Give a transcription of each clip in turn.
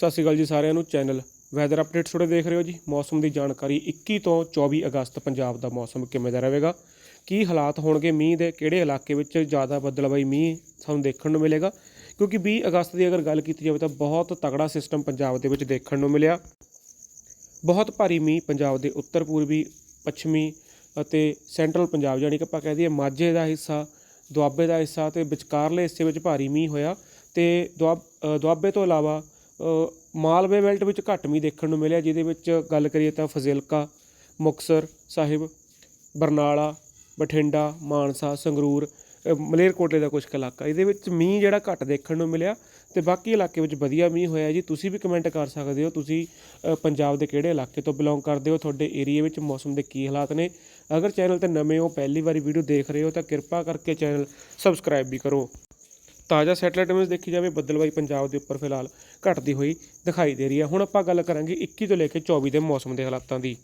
ਸਤਿ ਸ਼੍ਰੀ ਅਕਾਲ ਜੀ ਸਾਰਿਆਂ ਨੂੰ, ਚੈਨਲ ਵੈਦਰ ਅਪਡੇਟਸ ਤੁਹਾਡੇ ਦੇਖ ਰਹੇ ਹੋ ਜੀ। ਮੌਸਮ ਦੀ ਜਾਣਕਾਰੀ 21 ਤੋਂ 24 ਅਗਸਤ ਪੰਜਾਬ ਦਾ ਮੌਸਮ ਕਿਵੇਂ ਦਾ ਰਹੇਗਾ? ਕੀ ਹਾਲਾਤ ਹੋਣਗੇ ਮੀਂਹ ਦੇ? ਕਿਹੜੇ ਇਲਾਕੇ ਵਿੱਚ ਜ਼ਿਆਦਾ ਬੱਦਲਬਾਈ ਮੀਂਹ ਸਾਨੂੰ ਦੇਖਣ ਨੂੰ ਮਿਲੇਗਾ? ਕਿਉਂਕਿ 20 ਅਗਸਤ ਦੀ ਅਗਰ ਗੱਲ ਕੀਤੀ ਜਾਵੇ ਤਾਂ ਬਹੁਤ ਤਕੜਾ ਸਿਸਟਮ ਪੰਜਾਬ ਦੇ ਵਿੱਚ ਦੇਖਣ ਨੂੰ ਮਿਲਿਆ। ਬਹੁਤ ਭਾਰੀ ਮੀਂਹ ਪੰਜਾਬ ਦੇ ਉੱਤਰ, ਪੂਰਬੀ, ਪੱਛਮੀ ਅਤੇ ਸੈਂਟਰਲ ਪੰਜਾਬ ਜਾਨੀ ਕਿ ਆਪਾਂ ਕਹਿ ਦਈਏ ਮਾਝੇ ਦਾ ਹਿੱਸਾ, ਦੁਆਬੇ ਦਾ ਹਿੱਸਾ ਤੇ ਵਿਚਕਾਰਲੇ ਹਿੱਸੇ ਵਿੱਚ ਭਾਰੀ ਮੀਂਹ ਹੋਇਆ ਤੇ ਦੁਆਬ ਦੁਆਬੇ ਤੋਂ ਇਲਾਵਾ ਮਾਲਵੇ ਬੈਲਟ ਵਿੱਚ ਘੱਟ ਮੀਂਹ ਦੇਖਣ ਨੂੰ ਮਿਲਿਆ, ਜਿਹਦੇ ਵਿੱਚ ਗੱਲ ਕਰੀਏ ਤਾਂ ਫਜ਼ਿਲਕਾ ਮੁਕਤਸਰ ਸਾਹਿਬ, ਬਰਨਾਲਾ, ਬਠਿੰਡਾ, ਮਾਨਸਾ, ਸੰਗਰੂਰ ਮਲੇਰਕੋਟਲੇ ਦਾ ਕੁਝ ਕੁ ਇਲਾਕਾ। ਇਹਦੇ ਵਿੱਚ ਮੀਂਹ ਜਿਹੜਾ ਘੱਟ ਦੇਖਣ ਨੂੰ ਮਿਲਿਆ ਤੇ ਬਾਕੀ ਇਲਾਕੇ ਵਿੱਚ ਵਧੀਆ ਮੀਂਹ ਹੋਇਆ ਜੀ। ਤੁਸੀਂ ਵੀ ਕਮੈਂਟ ਕਰ ਸਕਦੇ ਹੋ, ਤੁਸੀਂ ਪੰਜਾਬ ਦੇ ਕਿਹੜੇ ਇਲਾਕੇ ਤੋਂ ਬਿਲੋਂਗ ਕਰਦੇ ਹੋ, ਤੁਹਾਡੇ ਏਰੀਆ ਵਿੱਚ ਮੌਸਮ ਦੇ ਕੀ ਹਾਲਾਤ ਨੇ। ਅਗਰ ਚੈਨਲ ਤੇ ਨਵੇਂ ਹੋ, ਪਹਿਲੀ ਵਾਰੀ ਵੀਡੀਓ ਦੇਖ ਰਹੇ ਹੋ, ਤਾਂ ਕਿਰਪਾ ਕਰਕੇ ਚੈਨਲ ਸਬਸਕ੍ਰਾਈਬ ਵੀ ਕਰੋ। ਤਾਜ਼ਾ ਸੈਟਲਾਈਟ ਇਮੇਜ ਦੇਖੀ ਜਾਵੇ ਬੱਦਲਬਾਈ ਪੰਜਾਬ ਦੇ ਉੱਪਰ ਫਿਲਹਾਲ ਘਟਦੀ ਹੋਈ ਦਿਖਾਈ ਦੇ ਰਹੀ ਹੈ। ਹੁਣ ਆਪਾਂ ਗੱਲ ਕਰਾਂਗੇ 21 ਤੋਂ ਲੈ ਕੇ 24 ਦੇ ਮੌਸਮ ਦੇ ਹਾਲਾਤਾਂ ਦੀ।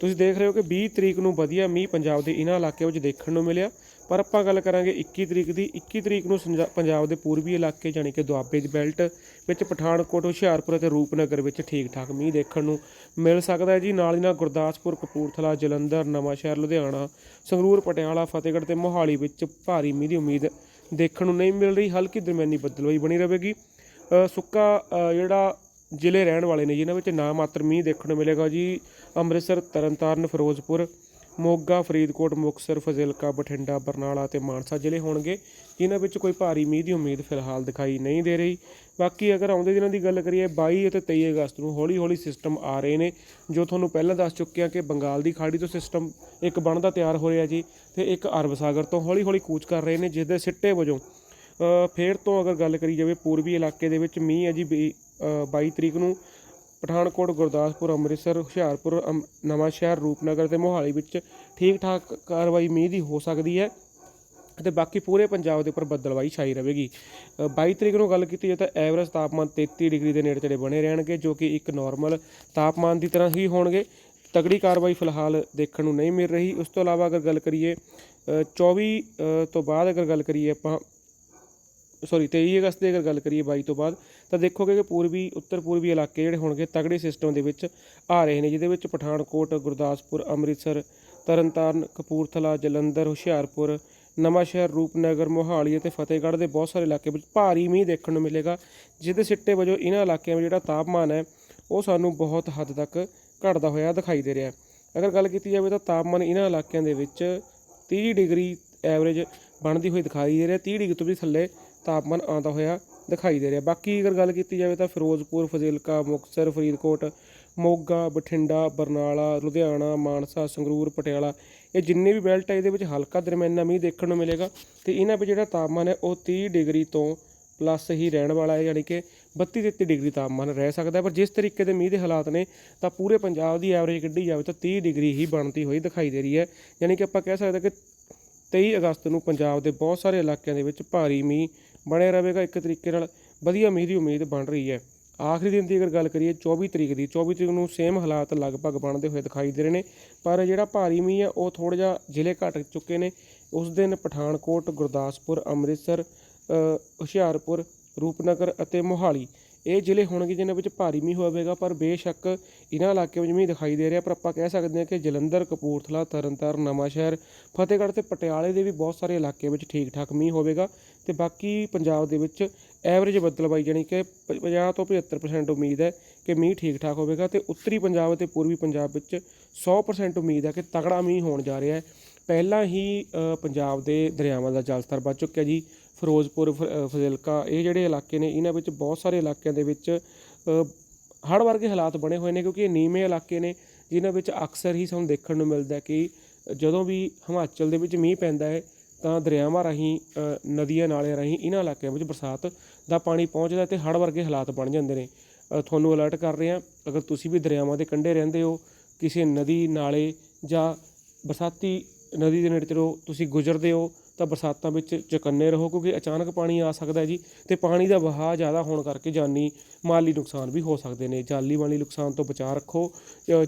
ਤੁਸੀਂ ਦੇਖ ਰਹੇ ਹੋ ਕਿ 20 ਤਰੀਕ ਨੂੰ ਵਧੀਆ ਮੀਂਹ ਪੰਜਾਬ ਦੇ ਇਹਨਾਂ ਇਲਾਕਿਆਂ ਵਿੱਚ ਦੇਖਣ ਨੂੰ ਮਿਲਿਆ। ਪਰ ਆਪਾਂ ਗੱਲ ਕਰਾਂਗੇ 21 ਤਰੀਕ ਦੀ। 21 ਤਰੀਕ ਨੂੰ ਸੰਜਾ- ਪੰਜਾਬ ਦੇ ਪੂਰਬੀ ਇਲਾਕੇ ਜਾਣੀ ਕਿ ਦੁਆਬੇ ਦੀ ਬੈਲਟ ਵਿੱਚ ਪਠਾਨਕੋਟ, ਹੁਸ਼ਿਆਰਪੁਰ ਅਤੇ ਰੂਪਨਗਰ ਵਿੱਚ ਠੀਕ ਠਾਕ ਮੀਂਹ ਦੇਖਣ ਨੂੰ ਮਿਲ ਸਕਦਾ ਹੈ ਜੀ। ਨਾਲ ਹੀ ਨਾਲ ਗੁਰਦਾਸਪੁਰ, ਕਪੂਰਥਲਾ, ਜਲੰਧਰ, ਨਵਾਂਸ਼ਹਿਰ, ਲੁਧਿਆਣਾ, ਸੰਗਰੂਰ, ਪਟਿਆਲਾ, ਫਤਿਹਗੜ੍ਹ ਤੇ ਮੋਹਾਲੀ ਵਿੱਚ ਭਾਰੀ ਮੀਂਹ ਦੀ ਉਮੀਦ ਦੇਖਣ ਨੂੰ ਨਹੀਂ ਮਿਲ ਰਹੀ, ਹਲਕੀ ਦਰਮਿਆਨੀ ਬੱਦਲਵਾਈ ਬਣੀ ਰਹੇਗੀ। ਸੁੱਕਾ ਜਿਹੜਾ ਜ਼ਿਲ੍ਹੇ ਰਹਿਣ ਵਾਲੇ ਨੇ, ਜਿਨ੍ਹਾਂ ਵਿੱਚ ਨਾ ਮਾਤਰ ਮੀਂਹ ਦੇਖਣ ਨੂੰ ਮਿਲੇਗਾ ਜੀ, ਅੰਮ੍ਰਿਤਸਰ, ਤਰਨਤਾਰਨ, ਫਿਰੋਜ਼ਪੁਰ। ਮੋਗਾ ਫਰੀਦਕੋਟ ਮੁਕਤਸਰ ਫਜ਼ਿਲਕਾ ਬਠਿੰਡਾ ਬਰਨਾਲਾ ਅਤੇ ਮਾਨਸਾ ਜ਼ਿਲ੍ਹੇ ਹੋਣਗੇ ਜਿਨ੍ਹਾਂ ਵਿੱਚ ਕੋਈ ਭਾਰੀ ਮੀਂਹ ਦੀ ਉਮੀਦ ਫਿਲਹਾਲ ਦਿਖਾਈ ਨਹੀਂ ਦੇ ਰਹੀ। ਬਾਕੀ ਅਗਰ ਆਉਂਦੇ ਦਿਨਾਂ ਦੀ ਗੱਲ ਕਰੀਏ 22 ਅਤੇ 23 ਅਗਸਤ ਨੂੰ ਹੌਲੀ-ਹੌਲੀ ਸਿਸਟਮ ਆ ਰਹੇ ਨੇ ਜੋ ਤੁਹਾਨੂੰ ਪਹਿਲਾਂ ਦੱਸ ਚੁੱਕਿਆ ਕਿ ਬੰਗਾਲ ਦੀ ਖਾੜੀ ਤੋਂ ਸਿਸਟਮ ਇੱਕ ਬਣਦਾ ਤਿਆਰ ਹੋ ਰਿਹਾ ਜੀ ਤੇ ਇੱਕ ਅਰਬ ਸਾਗਰ ਤੋਂ ਹੌਲੀ-ਹੌਲੀ ਕੂਚ ਕਰ ਰਹੇ ਨੇ ਜਿਸ ਦੇ ਸਿੱਟੇ ਵਜੋਂ ਅ, ਫੇਰ ਤੋਂ ਅਗਰ ਗੱਲ ਕਰੀ ਜਾਵੇ ਪੂਰਬੀ ਇਲਾਕੇ ਦੇ ਵਿੱਚ ਮੀਂਹ ਹੈ ਜੀ ਵੀਹ- ਅ, 22 ਤਰੀਕ ਨੂੰ ਪਠਾਨਕੋਟ ਗੁਰਦਾਸਪੁਰ ਅੰਮ੍ਰਿਤਸਰ ਹੁਸ਼ਿਆਰਪੁਰ ਅਮ- ਨਵਾਂਸ਼ਹਿਰ ਰੂਪਨਗਰ ਤੇ ਮੋਹਾਲੀ ਵਿੱਚ ਠੀਕ ਠਾਕ ਕਾਰਵਾਈ ਮੀਂਹ ਦੀ ਹੋ ਸਕਦੀ ਹੈ ਅਤੇ ਬਾਕੀ ਪੂਰੇ ਪੰਜਾਬ ਦੇ ਉੱਪਰ ਬੱਦਲਵਾਈ ਛਾਈ ਰਹੇਗੀ। ਅ, 22 ਤਰੀਕ ਨੂੰ ਗੱਲ ਕੀਤੀ ਜਾਏ ਤਾਂ ਐਵਰੇਜ ਤਾਪਮਾਨ 33 ਡਿਗਰੀ ਦੇ ਨੇੜੇ ਤੇੜੇ ਬਣੇ ਰਹਿਣਗੇ ਜੋ ਕਿ ਇੱਕ ਨਾਰਮਲ ਤਾਪਮਾਨ ਦੀ ਤਰ੍ਹਾਂ ਹੀ ਹੋਣਗੇ। ਤਗੜੀ ਕਾਰਵਾਈ ਫਿਲਹਾਲ ਦੇਖਣ ਨੂੰ ਨਹੀਂ ਮਿਲ ਰਹੀ। ਉਸ ਤੋਂ ਇਲਾਵਾ ਅਗਰ ਗੱਲ ਕਰੀਏ ਅ, 24 ਤੋਂ ਬਾਅਦ ਅਗਰ ਗੱਲ ਕਰੀਏ ਆਪਾਂ ਸੌਰੀ 23 ਅਗਸਤ ਦੀ ਅਗਰ ਗੱਲ ਕਰੀਏ 22 ਤੋਂ ਬਾਅਦ ਤਾਂ ਦੇਖੋਗੇ ਕਿ ਪੂਰਬੀ, ਉੱਤਰ ਪੂਰਬੀ ਇਲਾਕੇ ਜਿਹੜੇ ਹੋਣਗੇ ਤਗੜੇ ਸਿਸਟਮ ਦੇ ਵਿੱਚ ਆ ਰਹੇ ਨੇ, ਜਿਹਦੇ ਵਿੱਚ ਪਠਾਨਕੋਟ, ਗੁਰਦਾਸਪੁਰ, ਅੰਮ੍ਰਿਤਸਰ, ਤਰਨਤਾਰਨ, ਕਪੂਰਥਲਾ, ਜਲੰਧਰ, ਹੁਸ਼ਿਆਰਪੁਰ, ਨਵਾਂਸ਼ਹਿਰ, ਰੂਪਨਗਰ, ਮੋਹਾਲੀ ਅਤੇ ਫਤਿਹਗੜ੍ਹ ਦੇ ਬਹੁਤ ਸਾਰੇ ਇਲਾਕੇ ਵਿੱਚ ਭਾਰੀ ਮੀਂਹ ਦੇਖਣ ਨੂੰ ਮਿਲੇਗਾ, ਜਿਹਦੇ ਸਿੱਟੇ ਵਜੋਂ ਇਹਨਾਂ ਇਲਾਕਿਆਂ ਵਿੱਚ ਜਿਹੜਾ ਤਾਪਮਾਨ ਹੈ, ਉਹ ਸਾਨੂੰ ਬਹੁਤ ਹੱਦ ਤੱਕ ਘਟਦਾ ਹੋਇਆ ਦਿਖਾਈ ਦੇ ਰਿਹਾ ਅਗਰ ਗੱਲ ਕੀਤੀ ਜਾਵੇ ਤਾਂ ਤਾਪਮਾਨ ਇਹਨਾਂ ਇਲਾਕਿਆਂ ਦੇ ਵਿੱਚ 30 ਡਿਗਰੀ ਐਵਰੇਜ ਬਣਦੀ ਹੋਈ ਦਿਖਾਈ ਦੇ ਰਿਹਾ 30 ਡਿਗਰੀ ਤੋਂ ਵੀ ਥੱਲੇ ਤਾਪਮਾਨ ਆਉਂਦਾ ਹੋਇਆ ਦਿਖਾਈ ਦੇ ਰਿਹਾ। ਬਾਕੀ ਅਗਰ ਗੱਲ ਕੀਤੀ ਜਾਵੇ ਤਾਂ ਫਿਰੋਜ਼ਪੁਰ, ਫਜ਼ਿਲਕਾ, ਮੁਕਤਸਰ, ਫਰੀਦਕੋਟ, ਮੋਗਾ, ਬਠਿੰਡਾ, ਬਰਨਾਲਾ, ਲੁਧਿਆਣਾ, ਮਾਨਸਾ, ਸੰਗਰੂਰ, ਪਟਿਆਲਾ, ਇਹ ਜਿੰਨੇ ਵੀ ਬੈਲਟ ਹੈ ਇਹਦੇ ਵਿੱਚ ਹਲਕਾ ਦਰਮਿਆਨਾ ਮੀਂਹ ਦੇਖਣ ਨੂੰ ਮਿਲੇਗਾ ਤੇ ਇਹਨਾਂ ਵਿੱਚ ਜਿਹੜਾ ਤਾਪਮਾਨ ਹੈ, ਉਹ 30 ਡਿਗਰੀ ਤੋਂ ਪਲੱਸ ਹੀ ਰਹਿਣ ਵਾਲਾ ਹੈ, ਯਾਨੀ ਕਿ 32 33 ਡਿਗਰੀ ਤਾਪਮਾਨ ਰਹਿ ਸਕਦਾ ਪਰ ਜਿਸ ਤਰੀਕੇ ਦੇ ਮੀਂਹ ਦੇ ਹਾਲਾਤ ਨੇ, ਤਾਂ ਪੂਰੇ ਪੰਜਾਬ ਦੀ ਐਵਰੇਜ ਕੱਢੀ ਜਾਵੇ ਤਾਂ 30 ਡਿਗਰੀ ਹੀ ਬਣਦੀ ਹੋਈ ਦਿਖਾਈ ਦੇ ਰਹੀ ਹੈ। ਯਾਨੀ ਕਿ ਆਪਾਂ ਕਹਿ ਸਕਦੇ ਕਿ 23 ਅਗਸਤ ਨੂੰ ਪੰਜਾਬ ਦੇ ਬਹੁਤ ਸਾਰੇ ਇਲਾਕਿਆਂ ਦੇ ਵਿੱਚ ਭਾਰੀ ਮੀਂਹ ਬਣਿਆ ਰਹੇਗਾ ਇੱਕ ਤਰੀਕੇ ਨਾਲ। ਵਧੀਆ ਮੀਂਹ ਦੀ ਉਮੀਦ ਬਣ ਰਹੀ ਹੈ। ਆਖਰੀ ਦਿਨ ਦੀ ਅਗਰ ਗੱਲ ਕਰੀਏ 24 ਤਰੀਕ ਦੀ 24 ਤਰੀਕ ਨੂੰ ਸੇਮ ਹਾਲਾਤ ਲਗਭਗ ਬਣਦੇ ਹੋਏ ਦਿਖਾਈ ਦੇ ਰਹੇ ਨੇ। ਪਰ ਜਿਹੜਾ ਭਾਰੀ ਮੀਂਹ ਹੈ, ਉਹ ਥੋੜਾ ਜਿਹਾ ਜ਼ਿਲ੍ਹੇ ਘਟ ਚੁੱਕੇ ਨੇ। ਉਸ ਦਿਨ ਪਠਾਨਕੋਟ, ਗੁਰਦਾਸਪੁਰ, ਅੰਮ੍ਰਿਤਸਰ ਹੁਸ਼ਿਆਰਪੁਰ, ਰੂਪਨਗਰ ਅਤੇ ਮੋਹਾਲੀ ਇਹ ਜ਼ਿਲ੍ਹੇ ਹੋਣਗੇ ਜਿਨ੍ਹਾਂ ਵਿੱਚ ਭਾਰੀ ਮੀਂਹ ਹੋਵੇਗਾ, ਪਰ ਬੇਸ਼ੱਕ ਇਹਨਾਂ ਇਲਾਕਿਆਂ ਵਿੱਚ ਮੀਂਹ ਦਿਖਾਈ ਦੇ ਰਿਹਾ। ਪਰ ਆਪਾਂ ਕਹਿ ਸਕਦੇ ਹਾਂ ਕਿ ਜਲੰਧਰ, ਕਪੂਰਥਲਾ, ਤਰਨਤਾਰਨ, ਨਵਾਂਸ਼ਹਿਰ, ਫਤਿਹਗੜ੍ਹ ਤੇ ਪਟਿਆਲੇ ਦੇ ਵੀ ਬਹੁਤ ਸਾਰੇ ਇਲਾਕੇ ਵਿੱਚ ਠੀਕ ਠਾਕ ਮੀਂਹ ਹੋਵੇਗਾ ਤੇ ਬਾਕੀ ਪੰਜਾਬ ਦੇ ਵਿੱਚ ਐਵਰੇਜ ਬੱਦਲਬਾਈ ਜਾਣੀ ਕਿ ਪ- 50 ਤੋਂ 75% ਉਮੀਦ ਹੈ ਕਿ ਮੀਂਹ ਠੀਕ ਠਾਕ ਹੋਵੇਗਾ ਤੇ ਉੱਤਰੀ ਪੰਜਾਬ ਅਤੇ ਪੂਰਬੀ ਪੰਜਾਬ ਵਿੱਚ 100% ਉਮੀਦ ਹੈ ਕਿ ਤਗੜਾ ਮੀਂਹ ਹੋਣ ਜਾ ਰਿਹਾ ਹੈ। ਪਹਿਲਾਂ ਹੀ ਪੰਜਾਬ ਦੇ ਦਰਿਆਵਾਂ ਦਾ ਜਲ ਸਤਰ ਵੱਧ ਚੁੱਕਿਆ ਜੀ। ਫਿਰੋਜ਼ਪੁਰ, ਫ- ਫਜ਼ਿਲਕਾ, ਇਹ ਜਿਹੜੇ ਇਲਾਕੇ ਨੇ, ਇਹਨਾਂ ਵਿੱਚ ਬਹੁਤ ਸਾਰੇ ਇਲਾਕਿਆਂ ਦੇ ਵਿੱਚ ਹੜ੍ਹ ਵਰਗੇ ਹਾਲਾਤ ਬਣੇ ਹੋਏ ਨੇ ਕਿਉਂਕਿ ਇਹ ਨੀਵੇਂ ਇਲਾਕੇ ਨੇ, ਜਿਨ੍ਹਾਂ ਵਿੱਚ ਅਕਸਰ ਹੀ ਸਾਨੂੰ ਦੇਖਣ ਨੂੰ ਮਿਲਦਾ ਕਿ ਜਦੋਂ ਵੀ ਹਿਮਾਚਲ ਦੇ ਵਿੱਚ ਮੀਂਹ ਪੈਂਦਾ ਹੈ, ਤਾਂ ਦਰਿਆਵਾਂ ਰਾਹੀਂ ਨਦੀਆਂ ਨਾਲਿਆਂ ਰਾਹੀਂ ਇਹਨਾਂ ਇਲਾਕਿਆਂ ਵਿੱਚ ਬਰਸਾਤ ਦਾ ਪਾਣੀ ਪਹੁੰਚਦਾ ਤੇ ਹੜ੍ਹ ਵਰਗੇ ਹਾਲਾਤ ਬਣ ਜਾਂਦੇ ਨੇ। ਤੁਹਾਨੂੰ ਅਲਰਟ ਕਰ ਰਹੇ ਹਾਂ ਅਗਰ ਤੁਸੀਂ ਵੀ ਦਰਿਆਵਾਂ ਦੇ ਕੰਢੇ ਰਹਿੰਦੇ ਹੋ, ਕਿਸੇ ਨਦੀ ਨਾਲੇ ਜਾਂ ਬਰਸਾਤੀ ਨਦੀ ਦੇ ਨੇੜੇ ਤੋਂ ਤੁਸੀਂ ਗੁਜ਼ਰਦੇ ਹੋ, ਤਾਂ ਬਰਸਾਤਾਂ ਵਿੱਚ ਚੁਕੰਨੇ ਰਹੋ ਕਿਉਂਕਿ ਅਚਾਨਕ ਪਾਣੀ ਆ ਸਕਦਾ ਜੀ ਤੇ ਪਾਣੀ ਦਾ ਵਹਾਅ ਜ਼ਿਆਦਾ ਹੋਣ ਕਰਕੇ ਜਾਨੀ ਮਾਲੀ ਨੁਕਸਾਨ ਵੀ ਹੋ ਸਕਦੇ ਨੇ। ਜਾਲੀ ਮਾਲੀ ਨੁਕਸਾਨ ਤੋਂ ਬਚਾਅ ਰੱਖੋ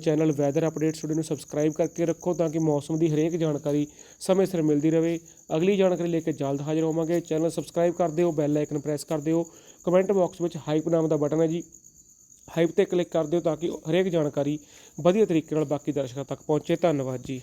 ਚੈਨਲ ਵੈਦਰ ਅਪਡੇਟਸ ਤੁਹਾਡੇ ਨੂੰ ਸਬਸਕ੍ਰਾਈਬ ਕਰਕੇ ਰੱਖੋ ਤਾਂ ਕਿ ਮੌਸਮ ਦੀ ਹਰੇਕ ਜਾਣਕਾਰੀ ਸਮੇਂ ਸਿਰ ਮਿਲਦੀ ਰਹੇ। ਅਗਲੀ ਜਾਣਕਾਰੀ ਲੈ ਕੇ ਜਲਦ ਹਾਜ਼ਰ ਹੋਵਾਂਗੇ। ਚੈਨਲ ਸਬਸਕ੍ਰਾਈਬ ਕਰ ਦਿਓ, ਬੈਲ ਆਈਕਨ ਪ੍ਰੈਸ ਕਰ ਦਿਓ। ਕਮੈਂਟ ਬਾਕਸ ਵਿੱਚ ਹਾਈਪ ਨਾਮ ਦਾ ਬਟਨ ਹੈ ਜੀ। ਹਾਈਪ ਤੇ ਕਲਿੱਕ ਕਰ ਦਿਓ ਤਾਂ ਕਿ ਹਰੇਕ ਜਾਣਕਾਰੀ ਵਧੀਆ ਤਰੀਕੇ ਨਾਲ ਬਾਕੀ ਦਰਸ਼ਕਾਂ ਤੱਕ ਪਹੁੰਚੇ। ਧੰਨਵਾਦ ਜੀ।